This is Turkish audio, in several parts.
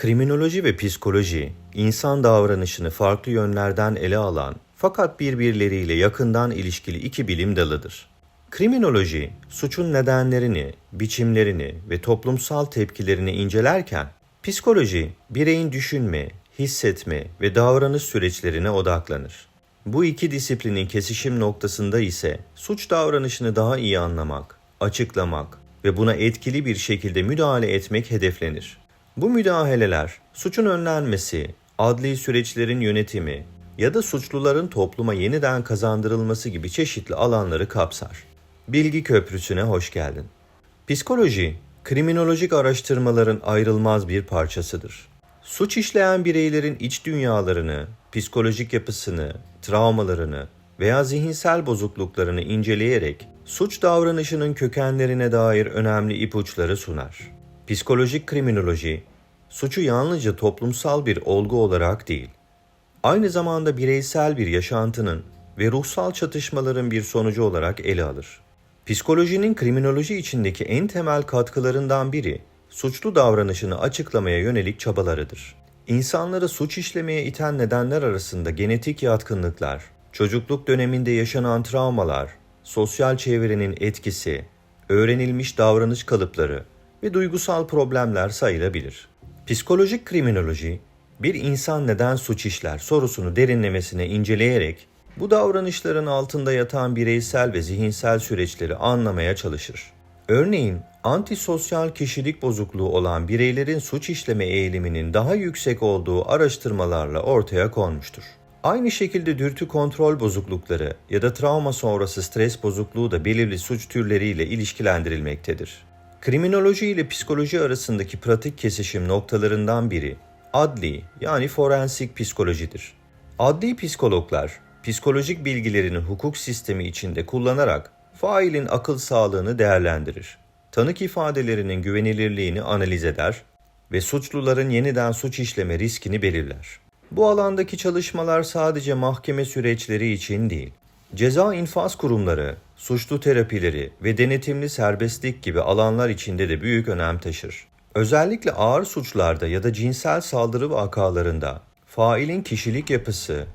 Kriminoloji ve psikoloji, insan davranışını farklı yönlerden ele alan fakat birbirleriyle yakından ilişkili iki bilim dalıdır. Kriminoloji, suçun nedenlerini, biçimlerini ve toplumsal tepkilerini incelerken, psikoloji, bireyin düşünme, hissetme ve davranış süreçlerine odaklanır. Bu iki disiplinin kesişim noktasında ise suç davranışını daha iyi anlamak, açıklamak ve buna etkili bir şekilde müdahale etmek hedeflenir. Bu müdahaleler suçun önlenmesi, adli süreçlerin yönetimi ya da suçluların topluma yeniden kazandırılması gibi çeşitli alanları kapsar. Bilgi Köprüsü'ne hoş geldin. Psikoloji, kriminolojik araştırmaların ayrılmaz bir parçasıdır. Suç işleyen bireylerin iç dünyalarını, psikolojik yapısını, travmalarını veya zihinsel bozukluklarını inceleyerek suç davranışının kökenlerine dair önemli ipuçları sunar. Psikolojik kriminoloji, suçu yalnızca toplumsal bir olgu olarak değil, aynı zamanda bireysel bir yaşantının ve ruhsal çatışmaların bir sonucu olarak ele alır. Psikolojinin kriminoloji içindeki en temel katkılarından biri, suçlu davranışını açıklamaya yönelik çabalarıdır. İnsanları suç işlemeye iten nedenler arasında genetik yatkınlıklar, çocukluk döneminde yaşanan travmalar, sosyal çevrenin etkisi, öğrenilmiş davranış kalıpları ve duygusal problemler sayılabilir. Psikolojik kriminoloji, bir insan neden suç işler sorusunu derinlemesine inceleyerek bu davranışların altında yatan bireysel ve zihinsel süreçleri anlamaya çalışır. Örneğin antisosyal kişilik bozukluğu olan bireylerin suç işleme eğiliminin daha yüksek olduğu araştırmalarla ortaya konmuştur. Aynı şekilde dürtü kontrol bozuklukları ya da travma sonrası stres bozukluğu da belirli suç türleriyle ilişkilendirilmektedir. Kriminoloji ile psikoloji arasındaki pratik kesişim noktalarından biri adli yani forensik psikolojidir. Adli psikologlar psikolojik bilgilerini hukuk sistemi içinde kullanarak failin akıl sağlığını değerlendirir. Tanık ifadelerinin güvenilirliğini analiz eder ve suçluların yeniden suç işleme riskini belirler. Bu alandaki çalışmalar sadece mahkeme süreçleri için değil, ceza infaz kurumları, suçlu terapileri ve denetimli serbestlik gibi alanlar içinde de büyük önem taşır. Özellikle ağır suçlarda ya da cinsel saldırı vakalarında failin kişilik yapısı,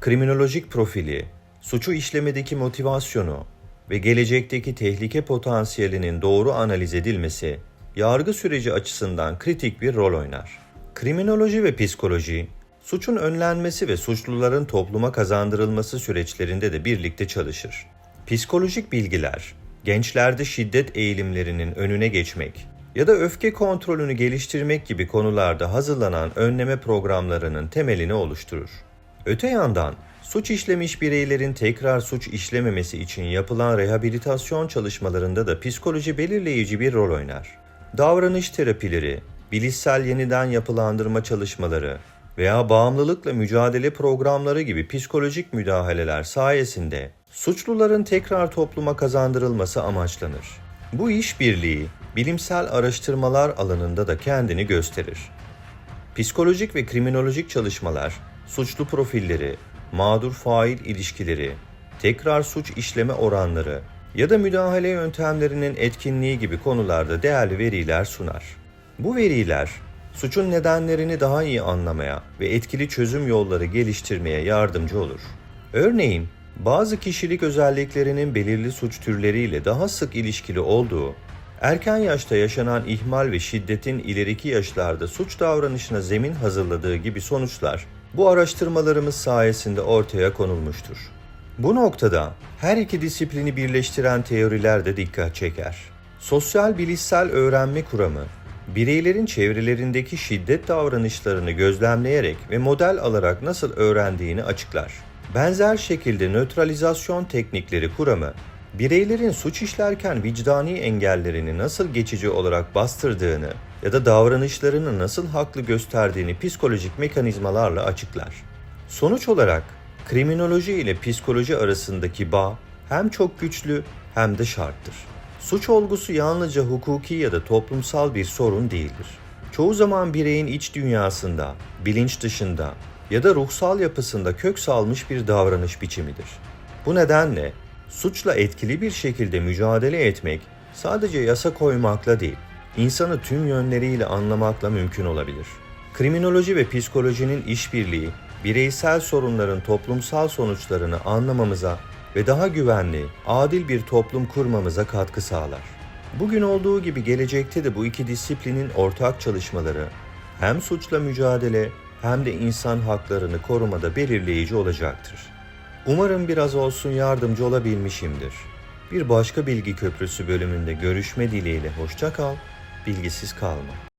kriminolojik profili, suçu işlemedeki motivasyonu ve gelecekteki tehlike potansiyelinin doğru analiz edilmesi yargı süreci açısından kritik bir rol oynar. Kriminoloji ve psikoloji, suçun önlenmesi ve suçluların topluma kazandırılması süreçlerinde de birlikte çalışır. Psikolojik bilgiler, gençlerde şiddet eğilimlerinin önüne geçmek ya da öfke kontrolünü geliştirmek gibi konularda hazırlanan önleme programlarının temelini oluşturur. Öte yandan suç işlemiş bireylerin tekrar suç işlememesi için yapılan rehabilitasyon çalışmalarında da psikoloji belirleyici bir rol oynar. Davranış terapileri, bilişsel yeniden yapılandırma çalışmaları veya bağımlılıkla mücadele programları gibi psikolojik müdahaleler sayesinde suçluların tekrar topluma kazandırılması amaçlanır. Bu işbirliği bilimsel araştırmalar alanında da kendini gösterir. Psikolojik ve kriminolojik çalışmalar suçlu profilleri, mağdur fail ilişkileri, tekrar suç işleme oranları ya da müdahale yöntemlerinin etkinliği gibi konularda değerli veriler sunar. Bu veriler suçun nedenlerini daha iyi anlamaya ve etkili çözüm yolları geliştirmeye yardımcı olur. Örneğin, bazı kişilik özelliklerinin belirli suç türleriyle daha sık ilişkili olduğu, erken yaşta yaşanan ihmal ve şiddetin ileriki yaşlarda suç davranışına zemin hazırladığı gibi sonuçlar bu araştırmalarımız sayesinde ortaya konulmuştur. Bu noktada her iki disiplini birleştiren teoriler de dikkat çeker. Sosyal bilişsel öğrenme kuramı, bireylerin çevrelerindeki şiddet davranışlarını gözlemleyerek ve model alarak nasıl öğrendiğini açıklar. Benzer şekilde nötralizasyon teknikleri kuramı, bireylerin suç işlerken vicdani engellerini nasıl geçici olarak bastırdığını ya da davranışlarını nasıl haklı gösterdiğini psikolojik mekanizmalarla açıklar. Sonuç olarak kriminoloji ile psikoloji arasındaki bağ hem çok güçlü hem de şarttır. Suç olgusu yalnızca hukuki ya da toplumsal bir sorun değildir. Çoğu zaman bireyin iç dünyasında, bilinç dışında ya da ruhsal yapısında kök salmış bir davranış biçimidir. Bu nedenle suçla etkili bir şekilde mücadele etmek sadece yasa koymakla değil, insanı tüm yönleriyle anlamakla mümkün olabilir. Kriminoloji ve psikolojinin işbirliği, bireysel sorunların toplumsal sonuçlarını anlamamıza ve daha güvenli, adil bir toplum kurmamıza katkı sağlar. Bugün olduğu gibi gelecekte de bu iki disiplinin ortak çalışmaları hem suçla mücadele hem de insan haklarını korumada belirleyici olacaktır. Umarım biraz olsun yardımcı olabilmişimdir. Bir başka bilgi köprüsü bölümünde görüşme dileğiyle hoşça kal, bilgisiz kalma.